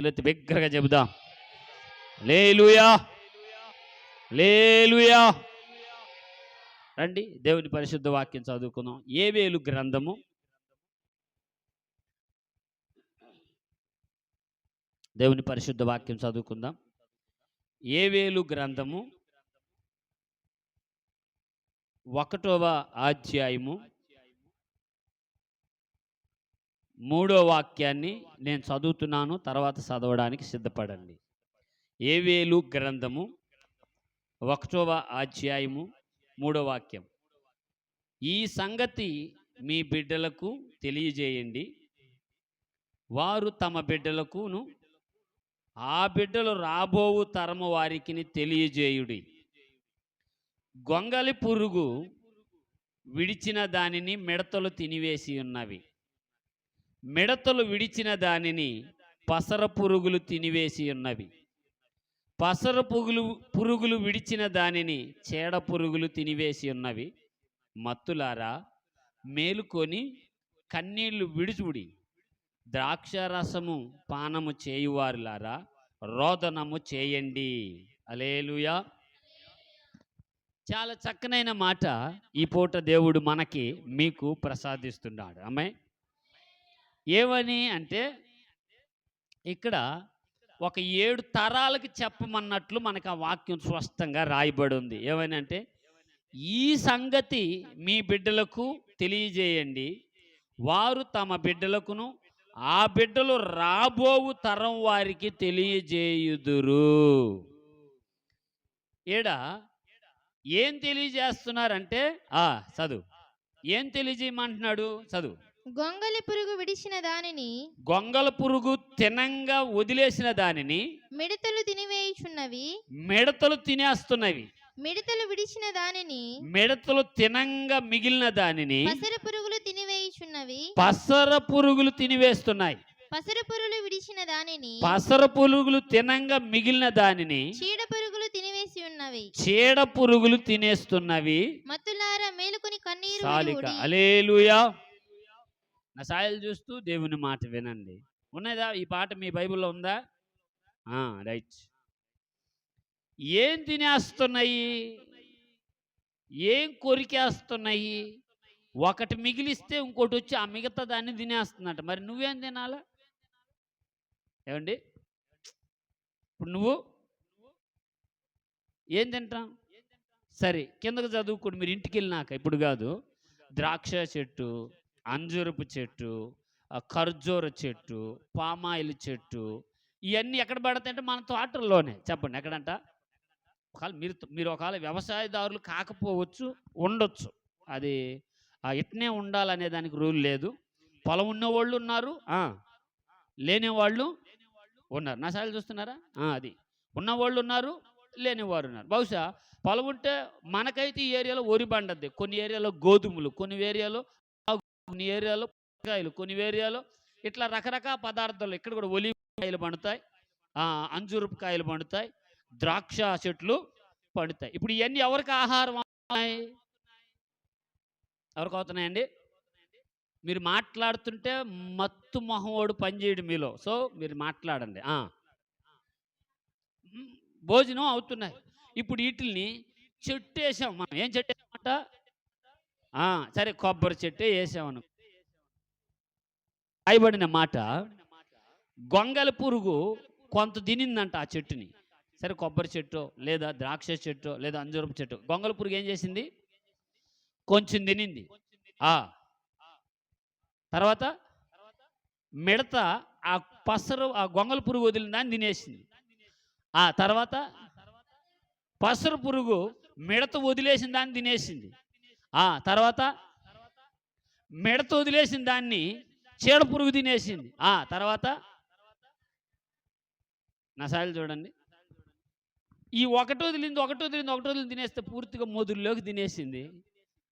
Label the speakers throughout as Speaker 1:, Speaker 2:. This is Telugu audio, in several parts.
Speaker 1: చేతులెత్తి బిగ్గరగా చెబుదాం లేలుయా లేలుయా రండి దేవుని పరిశుద్ధ వాక్యం చదువుకుందాం. ఏ వేలు గ్రంథము? దేవుని పరిశుద్ధ వాక్యం చదువుకుందాం. ఏ వేలు గ్రంథము? ఒకటవ అధ్యాయము. మూడో వాక్యాన్ని నేను చదువుతున్నాను తర్వాత చదవడానికి సిద్ధపడండి. ఏ వేలు గ్రంథము ఒకటవ అధ్యాయము మూడో వాక్యం. ఈ సంగతి మీ బిడ్డలకు తెలియజేయండి. వారు తమ బిడ్డలకును ఆ బిడ్డలు రాబోవు తరము వారికి తెలియజేయుడి. గొంగలి పురుగు విడిచిన దానిని మిడతలు తినివేసి ఉన్నవి. మిడతలు విడిచిన దానిని పసర పురుగులు తినివేసి ఉన్నవి. పసర పురుగులు పురుగులు విడిచిన దానిని చేడ పురుగులు తినివేసి ఉన్నవి. మత్తులారా మేలుకొని కన్నీళ్ళు విడుచుడి. ద్రాక్షరసము పానము చేయువారులారా రోదనము చేయండి. అలేలుయా చాలా చక్కనైన మాట ఈ పూట దేవుడు మనకి మీకు ప్రసాదిస్తున్నాడు. ఆమె ఏమని అంటే ఇక్కడ ఒక ఏడు తరాలకి చెప్పమన్నట్లు మనకు ఆ వాక్యం స్పష్టంగా రాయబడి ఉంది. ఏమని అంటే ఈ సంగతి మీ బిడ్డలకు తెలియజేయండి. వారు తమ బిడ్డలకును ఆ బిడ్డలు రాబోవు తరం వారికి తెలియజేయుదురు. ఈడ ఏం తెలియజేస్తున్నారంటే ఆ చదువు. ఏం తెలియజేయమంటున్నాడు? చదువు.
Speaker 2: గొంగలి పురుగు విడిచిన దానిని
Speaker 1: గొంగల పురుగు తినంగా వదిలేసిన దానిని
Speaker 2: మిడతలు తినివేయుచున్నవి
Speaker 1: మిడతలు తినేస్తున్నవి.
Speaker 2: మిడతలు విడిచిన దానిని
Speaker 1: మిడతలు తినంగా మిగిలిన దానిని
Speaker 2: పసర పురుగులు తినివేయుచున్నవి
Speaker 1: పసర పురుగులు తినివేస్తున్నాయి.
Speaker 2: పసర పురుగులు విడిచిన దానిని
Speaker 1: పసర పురుగులు తినంగా మిగిలిన దానిని
Speaker 2: చీడ పురుగులు తినివేసి ఉన్నవి
Speaker 1: చీడ పురుగులు తినేస్తున్నవి.
Speaker 2: మత్తులార మేలుకొని కన్నీరు విడువుడి.
Speaker 1: అలేలుయా ఆ సాయలు చూస్తూ దేవుని మాట వినండి. ఉన్నదా? ఈ పాట మీ బైబిల్లో ఉందా? రైట్. ఏం తినేస్తున్నాయి? ఏం కొరికేస్తున్నాయి? ఒకటి మిగిలిస్తే ఇంకోటి వచ్చి ఆ మిగతా దాన్ని తినేస్తుందంట. మరి నువ్వేం తినాలా? ఏమండి? ఇప్పుడు నువ్వు? ఏం తింటాం? సరే కిందకు చదువుకోండి. మీరు ఇంటికి వెళ్ళినాక ఇప్పుడు కాదు. ద్రాక్ష చెట్టు అంజూరపు చెట్టు ఖర్జూర చెట్టు పామాయిల్ చెట్టు ఇవన్నీ ఎక్కడ పడతాయంటే మన తోటల్లోనే. చెప్పండి ఎక్కడంట? ఒకవేళ మీరు మీరు ఒకవేళ వ్యవసాయదారులు కాకపోవచ్చు ఉండొచ్చు. అది ఇట్నే ఉండాలనే దానికి రూల్ లేదు. పొలం ఉన్నవాళ్ళు ఉన్నారు. లేనివాళ్ళు ఉన్నారు. నా సార్లు చూస్తున్నారా? అది. ఉన్నవాళ్ళు ఉన్నారు లేనివారు ఉన్నారు. బహుశా పొలం ఉంటే మనకైతే ఈ ఏరియాలో వరి పండద్ది. కొన్ని ఏరియాలో గోధుమలు కొన్ని ఏరియాలో కొన్ని ఏరియాలో కాయలు కొన్ని ఏరియాలో ఇట్లా రకరకాల పదార్థాలు. ఇక్కడ కూడా ఒలి కాయలు పండుతాయి. ఆ, అంజూరపు కాయలు పండుతాయి. ద్రాక్ష చెట్లు పండుతాయి. ఇప్పుడు ఇవన్నీ ఎవరికి ఆహారం అవుతున్నాయి? ఎవరికి అవుతున్నాయండి? మీరు మాట్లాడుతుంటే మత్తు మొహంవాడు పనిచేయడం మీలో. సో మీరు మాట్లాడండి. భోజనం అవుతున్నాయి. ఇప్పుడు వీటిల్ని చెట్టు వేసాం మనం. ఏం చెట్టు సరే కొబ్బరి చెట్టే వేసామను రాయబడిన మాట గొంగల పురుగు కొంత తినిందంట ఆ చెట్టుని. సరే కొబ్బరి చెట్టు లేదా ద్రాక్ష చెట్టు లేదా అంజూరపు చెట్టు గొంగల పురుగు ఏం చేసింది? కొంచెం తినింది. ఆ. తర్వాత మిడత ఆ పసరు ఆ గొంగల పురుగు వదిలిన దాన్ని తినేసింది. ఆ తర్వాత పసరు పురుగు మిడత వదిలేసిన దాన్ని తినేసింది. ఆ తర్వాత మిడత వదిలేసిన దాన్ని చీడ పురుగు తినేసింది. ఆ తర్వాత నసాలు చూడండి. ఈ ఒకటి వదిలింది ఒకటి వదిలింది ఒకటి వదిలింది తినేస్తే పూర్తిగా మొదుల్లోకి తినేసింది.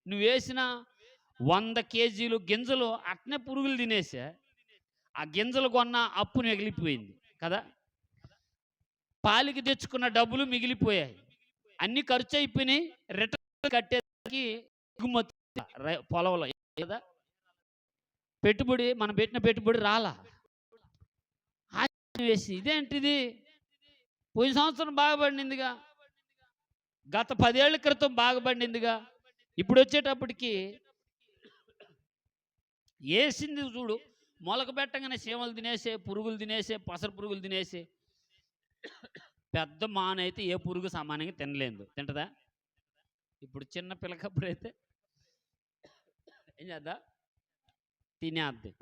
Speaker 1: నువ్వు వేసిన వంద కేజీలు గింజలు అట్నే పురుగులు తినేసా ఆ గింజలు కొన్న అప్పు మిగిలిపోయింది కదా? పాలికి తెచ్చుకున్న డబ్బులు మిగిలిపోయాయి. అన్ని ఖర్చు అయిపోయినాయి రిటర్న్ కట్టేసరికి ఎగుమతి పొలంలో కదా పెట్టుబడి మనం పెట్టిన పెట్టుబడి రాలా? వేసి ఇదేంటిది? పోయిన సంవత్సరం బాగుపడిందిగా గత పదేళ్ళ క్రితం బాగుపడిందిగా ఇప్పుడు వచ్చేటప్పటికి వేసింది చూడు. మొలక పెట్టగానే సీమలు తినేసే పురుగులు తినేసే పసరు పురుగులు తినేసే. పెద్ద మానైతే ఏ పురుగు సమానంగా తినలేదు. తింటదా? ఇప్పుడు చిన్న పిల్లకప్పుడు అయితే ఏం చేద్దా తినేద్ది.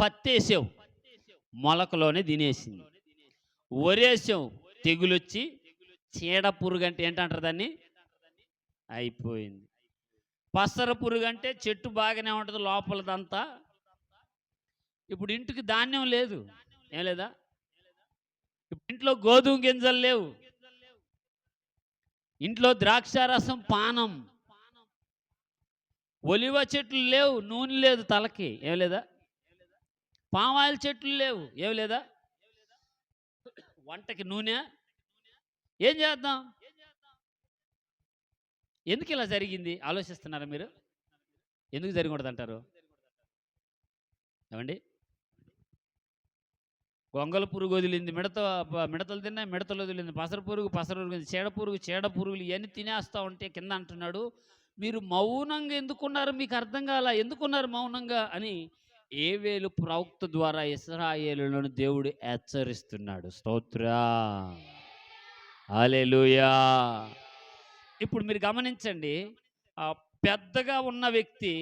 Speaker 1: పత్తేసావు. మొలకలోనే తినేసింది. ఒరేసావు. తెగులొచ్చి చీడ పురుగు అంటే ఏంటంటారు దాన్ని? అయిపోయింది. పసర పురుగు అంటే చెట్టు బాగానే ఉంటుంది లోపలదంతా. ఇప్పుడు ఇంటికి ధాన్యం లేదు. ఏం లేదా? ఇప్పుడు ఇంట్లో గోధుమ గింజలు లేవు. ఇంట్లో ద్రాక్షారసం పానం. ఒలివ చెట్లు లేవు నూనె లేదు తలకి. ఏం లేదా? పామాయిల్ చెట్లు లేవు. ఏం లేదా? వంటకి నూనె. ఏం చేద్దాం? ఎందుకు ఇలా జరిగింది? ఆలోచిస్తున్నారా మీరు? ఎందుకు జరగకూడదు అంటారు ఏమండి? గొంగల పురుగు వదిలింది మిడత మిడతలు తిన్నాయి మిడతలు వదిలింది పసర పురుగు పసర పురుగు చీడ పురుగు చీడ పురుగులు ఇవన్నీ తినేస్తా ఉంటే కింద అంటున్నాడు మీరు మౌనంగా ఎందుకున్నారు? మీకు అర్థం కాల? ఎందుకున్నారు మౌనంగా? అని ఏవేలు ప్రవక్త ద్వారా ఇస్రాయేలులను దేవుడు హెచ్చరిస్తున్నాడు. స్తోత్రా. అలెలుయా ఇప్పుడు మీరు గమనించండి పెద్దగా ఉన్న వ్యక్తి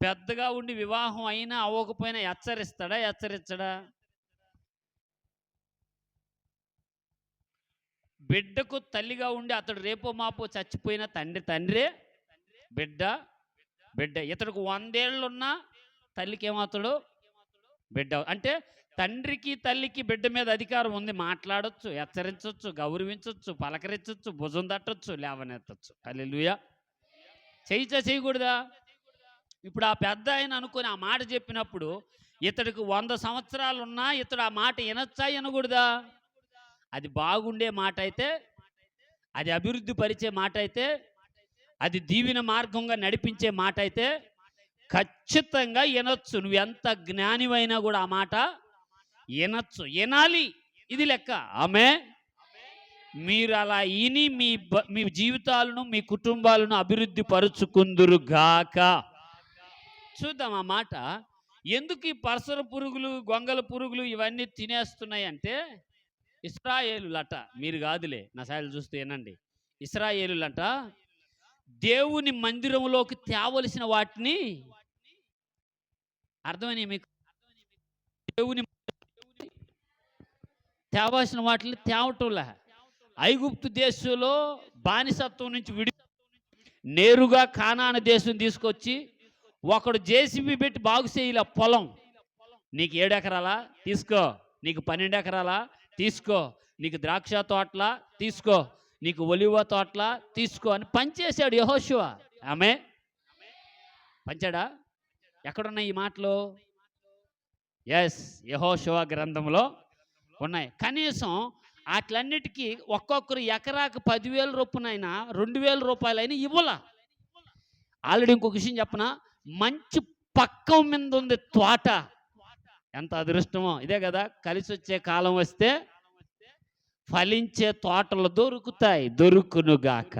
Speaker 1: పెద్దగా ఉండి వివాహం అయినా అవ్వకపోయినా హెచ్చరిస్తాడా? హెచ్చరించడా? బిడ్డకు తల్లిగా ఉండి అతడు రేపో మాపో చచ్చిపోయిన తండ్రి తండ్రే బిడ్డ బిడ్డ. ఇతడికి వందేళ్ళున్నా తల్లికి ఏమవుతాడు? బిడ్డ అంటే తండ్రికి తల్లికి బిడ్డ మీద అధికారం ఉంది. మాట్లాడొచ్చు హెచ్చరించవచ్చు గౌరవించవచ్చు పలకరించవచ్చు భుజం తట్టొచ్చు లేవనెత్తచ్చు. అల్లెలుయా చేయిచా చేయకూడదా ఇప్పుడు ఆ పెద్ద ఆయన అనుకుని ఆ మాట చెప్పినప్పుడు ఇతడికి వంద సంవత్సరాలు ఉన్నా ఇతడు ఆ మాట వినొచ్చా వినకూడదా? అది బాగుండే మాట అయితే అది అభివృద్ధి పరిచే మాట అయితే అది దీవిన మార్గంగా నడిపించే మాట అయితే ఖచ్చితంగా వినొచ్చు. నువ్వు ఎంత జ్ఞానివైనా కూడా ఆ మాట వినొచ్చు. వినాలి. ఇది లెక్క. ఆమె మీరు అలా ఇని మీ బ- మీ జీవితాలను మీ కుటుంబాలను అభివృద్ధి పరుచుకుందురు గాక. చూద్దాం ఆ మాట. ఎందుకు ఈ పరసర పురుగులు గొంగల పురుగులు ఇవన్నీ తినేస్తున్నాయి అంటే ఇస్రాయేలులట. మీరు కాదులే. నా సాయలు చూస్తూ వినండి. ఇస్రాయేలులట దేవుని మందిరంలోకి తేవలసిన వాటిని అర్థమని మీకు? దేవుని తేవాల్సిన వాటిని తేవటంలే. ఐగుప్తు దేశంలో బానిసత్వం నుంచి విడి నేరుగా కానాన దేశం తీసుకొచ్చి ఒకడు జేసీబీ పెట్టి బాగు చేయలే పొలం. నీకు ఏడు ఎకరాలా? తీసుకో. నీకు పన్నెండు ఎకరాలా? తీసుకో. నీకు ద్రాక్ష తోటలా? తీసుకో. నీకు ఒలివ తోటలా తీసుకో అని పంచేశాడు యహోశివ ఆమె? పంచాడా? ఎక్కడున్నాయి ఈ మాటలు? ఎస్ యహోశివ గ్రంథంలో ఉన్నాయి. కనీసం వాటిలన్నిటికీ ఒక్కొక్కరు ఎకరాకు పదివేల రూపాయలైనా రెండు వేల రూపాయలైనా ఇవ్వాల. ఆల్రెడీ ఇంకొక విషయం చెప్పనా? మంచి పక్కం మీద ఉంది తోట. ఎంత అదృష్టమో. ఇదే కదా కలిసి వచ్చే కాలం వస్తే ఫలించే తోటలు దొరుకుతాయి దొరుకునుగాక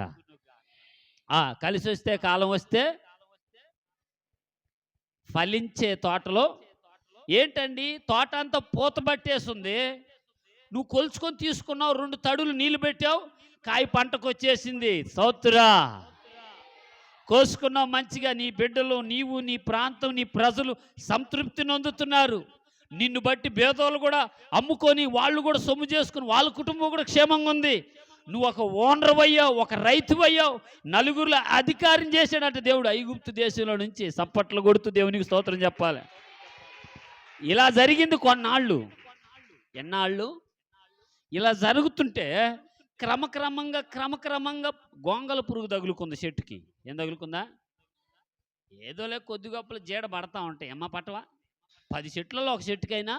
Speaker 1: ఆ, కలిసి వస్తే కాలం వస్తే ఫలించే తోటలో ఏంటండి? తోట అంతా పూత పట్టేసింది. నువ్వు కొలుచుకొని తీసుకున్నావు రెండు తడులు నీళ్ళు పెట్టావు కాయ పంటకు వచ్చేసింది. సౌతురా. కోసుకున్నావు మంచిగా నీ బిడ్డలు నీవు నీ ప్రాంతం నీ ప్రజలు సంతృప్తి నొందుతున్నారు. నిన్ను బట్టి భేదోలు కూడా అమ్ముకొని వాళ్ళు కూడా సొమ్ము చేసుకుని వాళ్ళ కుటుంబం కూడా క్షేమంగా ఉంది. నువ్వు ఒక ఓనర్ అయ్యావు ఒక రైతు అయ్యావు నలుగురిలో అధికారం చేశాడంట దేవుడు. ఐగుప్తు దేశంలో నుంచి సప్పట్లు కొడుతూ దేవునికి స్తోత్రం చెప్పాలి. ఇలా జరిగింది కొన్నాళ్ళు. ఎన్నాళ్ళు? ఇలా జరుగుతుంటే క్రమక్రమంగా క్రమక్రమంగా గోంగల పురుగు తగులుకుంది చెట్టుకి. ఏం తగులుకుందా? ఏదోలే కొద్ది గొప్పలు జీడ పడతా ఉంటాయి. అమ్మ పట్టవా? పది చెట్లలో ఒక చెట్టుకైనా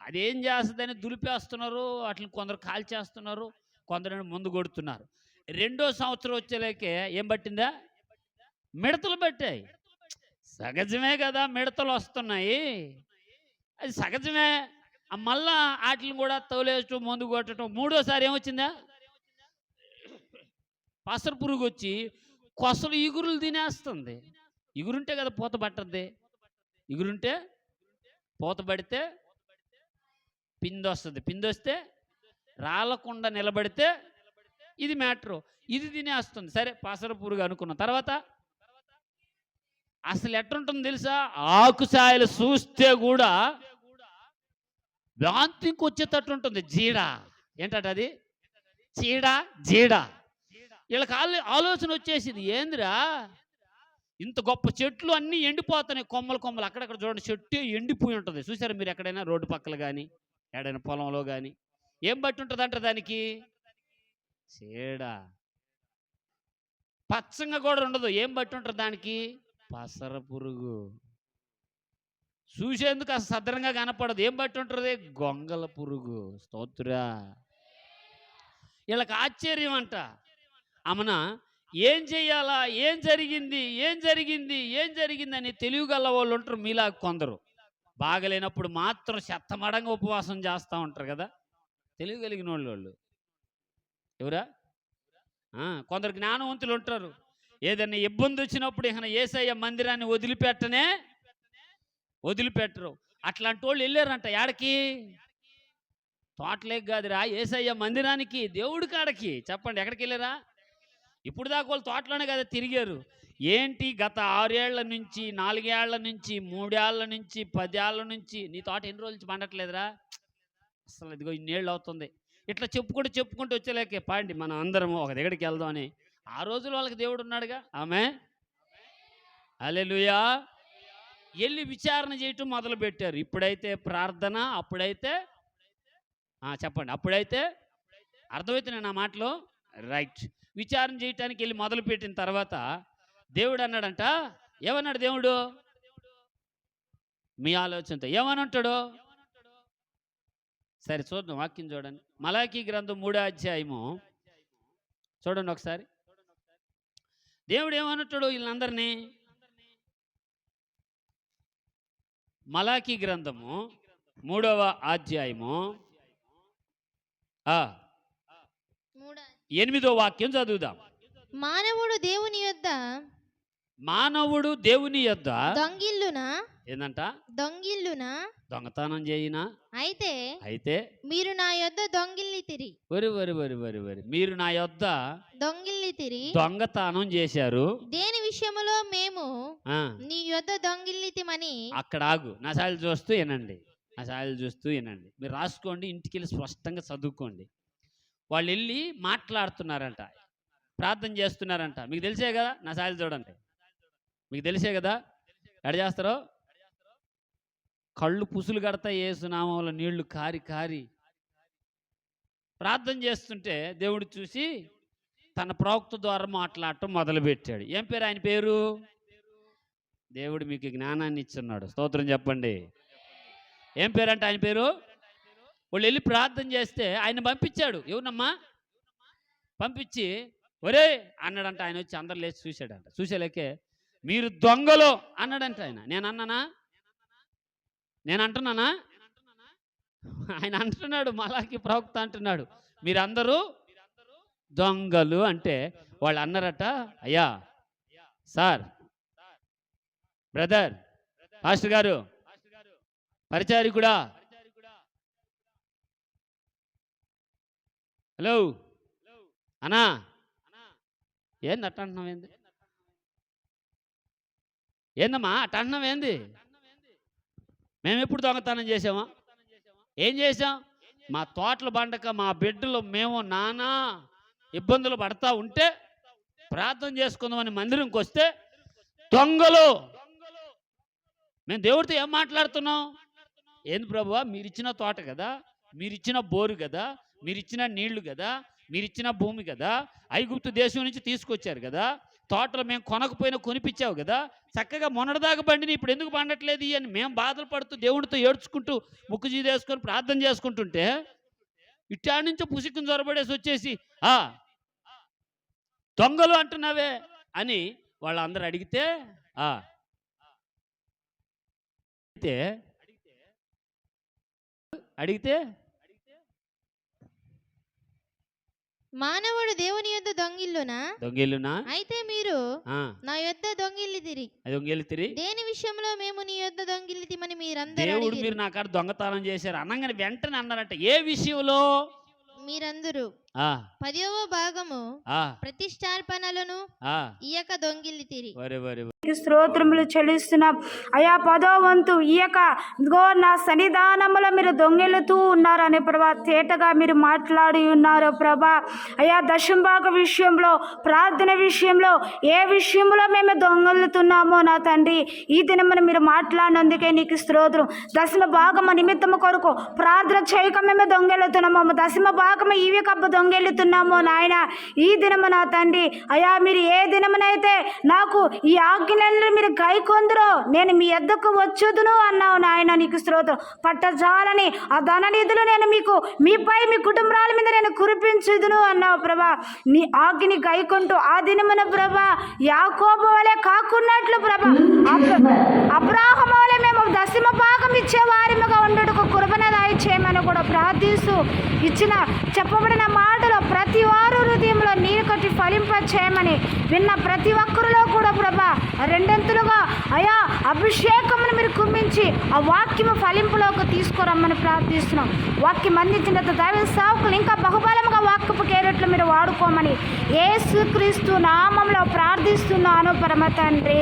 Speaker 1: అదేం చేస్తుందని దులిపేస్తున్నారు వాటిని కొందరు కాల్చేస్తున్నారు కొందరు ముందు కొడుతున్నారు. రెండో సంవత్సరం వచ్చేలాకే ఏం పట్టిందా? మిడతలు పట్టాయి. సహజమే కదా మిడతలు వస్తున్నాయి. అది సహజమే మళ్ళా వాటిని కూడా తోలేయటం మందు కొట్టడం మూడోసారి ఏమొచ్చిందా? పసర పురుగు వచ్చి కొసలు ఇగురులు తినేస్తుంది. ఇగురుంటే కదా పూత పట్టద్ది. ఇగురుంటే పూత పడితే పిందొస్తుంది. పిందొస్తే రాలకుండా నిలబడితే ఇది మ్యాటరు. ఇది తినేస్తుంది సరే పసర అనుకున్న తర్వాత అసలు ఎట్టుంటుంది తెలుసా? ఆకుసాయలు చూస్తే కూడా వాంతికి వచ్చేటట్టు ఉంటుంది. జీడ. ఏంటట అది? చీడ జీడ. వీళ్ళకి ఆలో ఆలోచన వచ్చేసింది. ఏందిరా? ఇంత గొప్ప చెట్లు అన్నీ ఎండిపోతున్నాయి. కొమ్మలు కొమ్మలు. అక్కడక్కడ చూడండి చెట్టు ఎండిపోయి ఉంటుంది. చూసారు మీరు ఎక్కడైనా రోడ్డు పక్కల కానీ ఎక్కడైనా పొలంలో కానీ ఏం బట్టి ఉంటుంది అంట దానికి? చీడ. పచ్చంగా కూడా ఉండదు. ఏం బట్టి ఉంటుంది దానికి? పసర పురుగు. చూసేందుకు అసలు సదరంగా కనపడదు. ఏం బట్టి ఉంటుంది? గొంగల పురుగు. స్తోత్రా. వీళ్ళకి ఆశ్చర్యం అంట అమనా ఏం చెయ్యాలా ఏం జరిగింది? ఏం జరిగింది? ఏం జరిగింది అని తెలియగల వాళ్ళు ఉంటారు. మీలా కొందరు. బాగలేనప్పుడు మాత్రం శత్తమడంగా ఉపవాసం చేస్తూ ఉంటారు కదా? తెలియగలిగిన వాళ్ళు వాళ్ళు. ఎవరా? ఆ, కొందరు జ్ఞానవంతులు ఉంటారు. ఏదైనా ఇబ్బంది వచ్చినప్పుడు ఇక ఏసయ్య మందిరాన్ని వదిలిపెట్టనే వదిలిపెట్టరు. అట్లాంటి వాళ్ళు వెళ్ళారంట యాడకి? తోటలేక కాదురా. ఏసయ్య మందిరానికి దేవుడి కాడకి. చెప్పండి ఎక్కడికి వెళ్ళారా? ఇప్పుడు దాకా వాళ్ళు తోటలోనే కదా తిరిగారు. ఏంటి గత ఆరేళ్ళ నుంచి నాలుగేళ్ళ నుంచి మూడేళ్ళ నుంచి పదేళ్ళ నుంచి నీ తోట ఎన్ని రోజుల నుంచి పండట్లేదురా? అసలు ఇదిగో ఇన్నేళ్ళు అవుతుంది. ఇట్లా చెప్పుకుంటూ చెప్పుకుంటూ వచ్చేలేకే పాండి మనం అందరం ఒక దగ్గరికి వెళ్దాం అని. ఆ రోజులు వాళ్ళకి దేవుడు ఉన్నాడుగా. ఆమె? అలెలుయా వెళ్ళి విచారణ చేయటం మొదలు పెట్టారు ఇప్పుడైతే ప్రార్థన అప్పుడైతే చెప్పండి అప్పుడైతే అర్థమవుతున్నాయి నా మాటలో? రైట్. విచారణ చేయటానికి వెళ్ళి మొదలు పెట్టిన తర్వాత దేవుడు అన్నాడంట ఏమన్నాడు దేవుడు? మీ ఆలోచనతో. ఏమనంటాడు? సరే చూద్దాం వాక్యం చూడండి. మలాకీ గ్రంథం మూడో అధ్యాయము. చూడండి ఒకసారి. దేవుడు ఏమన్నట్టాడు వీళ్ళందరినీ? మలాకీ గ్రంథము మూడవ అధ్యాయము. ఆ, ఎనిమిదో వాక్యం చదువుదాం.
Speaker 2: మానవుడు దేవుని యొద్ద
Speaker 1: మానవుడు దేవుని యొద్ద
Speaker 2: దొంగిల్లున?
Speaker 1: ఏందంట?
Speaker 2: దొంగిల్లున?
Speaker 1: దొంగతనం చేయినా?
Speaker 2: అయితే
Speaker 1: అయితే
Speaker 2: మీరు నా యొద్ద దొంగిల్ని తిరి.
Speaker 1: వరి వరి వరి వరి వరి. మీరు నా యొద్ద
Speaker 2: దొంగిల్ని తిరి.
Speaker 1: దొంగతనం చేశారు.
Speaker 2: దేని విషయములో మేము
Speaker 1: ఆ,
Speaker 2: నీ యొద్ద దొంగిల్నితిమని
Speaker 1: అక్కడ ఆగు. నా సాయలు చూస్తూ వినండి. నా సాయలు చూస్తూ వినండి. మీరు రాసుకోండి ఇంటికి వెళ్ళి స్పష్టంగా చదువుకోండి. వాళ్ళు వెళ్ళి మాట్లాడుతున్నారంట. ప్రార్థన చేస్తున్నారంట. మీకు తెలిసే కదా? నా సాయలు చూడండి. మీకు తెలిసే కదా? ఎడ చేస్తారో? కళ్ళు పుసులు కడతాయి ఏసునామంలో నీళ్ళు కారి కారి. ప్రార్థన చేస్తుంటే దేవుడు చూసి తన ప్రవక్త ద్వారా మాట్లాడటం మొదలుపెట్టాడు. ఏం పేరు? ఆయన పేరు? దేవుడు మీకు జ్ఞానాన్ని ఇచ్చున్నాడు. స్తోత్రం చెప్పండి. ఏం పేరంట ఆయన పేరు? వాళ్ళు వెళ్ళి ప్రార్థన చేస్తే ఆయన పంపించాడు. ఎవరినమ్మా? పంపించి ఒరే అన్నాడంట. ఆయన వచ్చి అందరు లేచి చూశాడంట. చూసేలేకే మీరు దొంగలు అన్నాడంట ఆయన. నేను అన్నానా నేను అంటున్నానా ఆయన అంటున్నాడు. మలాకి ప్రవక్త అంటున్నాడు. మీరందరూ దొంగలు అంటే వాళ్ళు అన్నారట అయ్యా సార్ బ్రదర్ మాస్టర్ గారు పరిచారికుడా హలో. అన్నా. ఏంది అట్ట అంటున్నావు ఏంది? ఏందమ్మా అట్ట అంటున్నావు ఏంది? మేము ఎప్పుడు దొంగతనం చేసామా? ఏం చేసాం? మా తోటలు బండక మా బిడ్డలు మేము నానా ఇబ్బందులు పడతా ఉంటే ప్రార్థన చేసుకుందామని మందిరంకి వస్తే దొంగలు. మేము దేవుడితో ఏం మాట్లాడుతున్నాం? ఏంది ప్రభువా మీరు ఇచ్చిన తోట కదా మీరు ఇచ్చిన బోరు కదా మీరిచ్చిన నీళ్ళు కదా మీరిచ్చిన భూమి కదా ఐగుప్తు దేశం నుంచి తీసుకొచ్చారు కదా తోటలు మేము కొనకపోయినా కొనిపించావు కదా చక్కగా మొన్నటిదాకా బండిని ఇప్పుడు ఎందుకు పండట్లేదు అని మేము బాధలు పడుతూ దేవుడితో ఏడ్చుకుంటూ ముక్కుజీ చేసుకొని ప్రార్థన చేసుకుంటుంటే ఇట్లా నుంచి పుసిక్కుని జొరబడేసి వచ్చేసి ఆ దొంగలు అంటున్నావే అని వాళ్ళందరూ అడిగితే ఆ అయితే అడిగితే
Speaker 2: మానవుడు దేవుని యొద్ద దొంగిల్లునా?
Speaker 1: దొంగేలునా
Speaker 2: అయితే మీరు
Speaker 1: ఆ,
Speaker 2: నా యొద్ద దొంగిల్లితిరి
Speaker 1: అది దొంగెలుతిరి
Speaker 2: దేని విషయంలో మేము నీ యొద్ద దొంగిల్లితిమని మీరందరూ
Speaker 1: దేవుడు. మీరు నా కాడ దొంగతనం చేశారు. అనగానే వెంటనే అన్నారంట ఏ విషయంలో?
Speaker 2: మీరందరూ పదవ భాగము
Speaker 1: ఆ.
Speaker 2: ప్రతిష్టార్పణలను
Speaker 1: ఆ.
Speaker 2: ఇయక దొంగిల్లితిరి
Speaker 1: వరే వరే
Speaker 3: నీకు స్తోత్రములు చెల్లిస్తున్నాం. అయా పదో వంతు ఇయక ఇదిగో నా సన్నిధానములో మీరు దొంగిలుతూ ఉన్నారని ప్రభా తేటగా మీరు మాట్లాడి ఉన్నారు ప్రభా. అయా దశంభాగ విషయంలో ప్రార్థన విషయంలో ఏ విషయంలో మేము దొంగలుతున్నామో నా తండ్రి ఈ దినమున మీరు మాట్లాడినందుకే నీకు స్తోత్రం. దశమ భాగము నిమిత్తము కొరకు ప్రార్థన చేయక మేము దొంగెలుతున్నాము. దశమ భాగము ఇవి కబ్బు పొంగెళ్ళుతున్నామో నాయన. ఈ దినము నా తండ్రి. అయా మీరు ఏ దినమునైతే నాకు ఈ ఆజ్ఞలను మీరు కైకొందరో నేను మీ ఎద్దకు వచ్చుదును అన్నావు నాయన నీకు స్తోత్రం. పట్టజాలని ఆ ధననిధులు నేను మీకు మీపై మీ కుటుంబాల మీద నేను కురిపించుదును అన్నావు ప్రభా. నీ ఆజ్ఞని కైకొంటూ ఆ దినమున ప్రభా యాకోబు వలె కాకున్నట్లు ప్రభా. అబ్రాహం వలె మేము దశమ భాగం ఇచ్చే వారిముగా ఉండటకు కృపణ చేయమని కూడా ప్రార్థిస్తూ ఇచ్చిన చెప్పబడిన మాటలో ప్రతి వారు హృదయంలో నీరు కట్టి ఫలింప చేయమని విన్న ప్రతి ఒక్కరిలో కూడా ప్రభా రెండంతులుగా అయా అభిషేకమును మీరు కుమ్మించి ఆ వాక్యము ఫలింపులోకి తీసుకురమ్మని ప్రార్థిస్తున్నాం. వాక్యం అందించిన దైవ సేవకులు ఇంకా బహుబలముగా వాక్యపు కేరట్లు మీరు వాడుకోమని ఏసుక్రీస్తు నామంలో ప్రార్థిస్తున్నాను పరమ తండ్రి.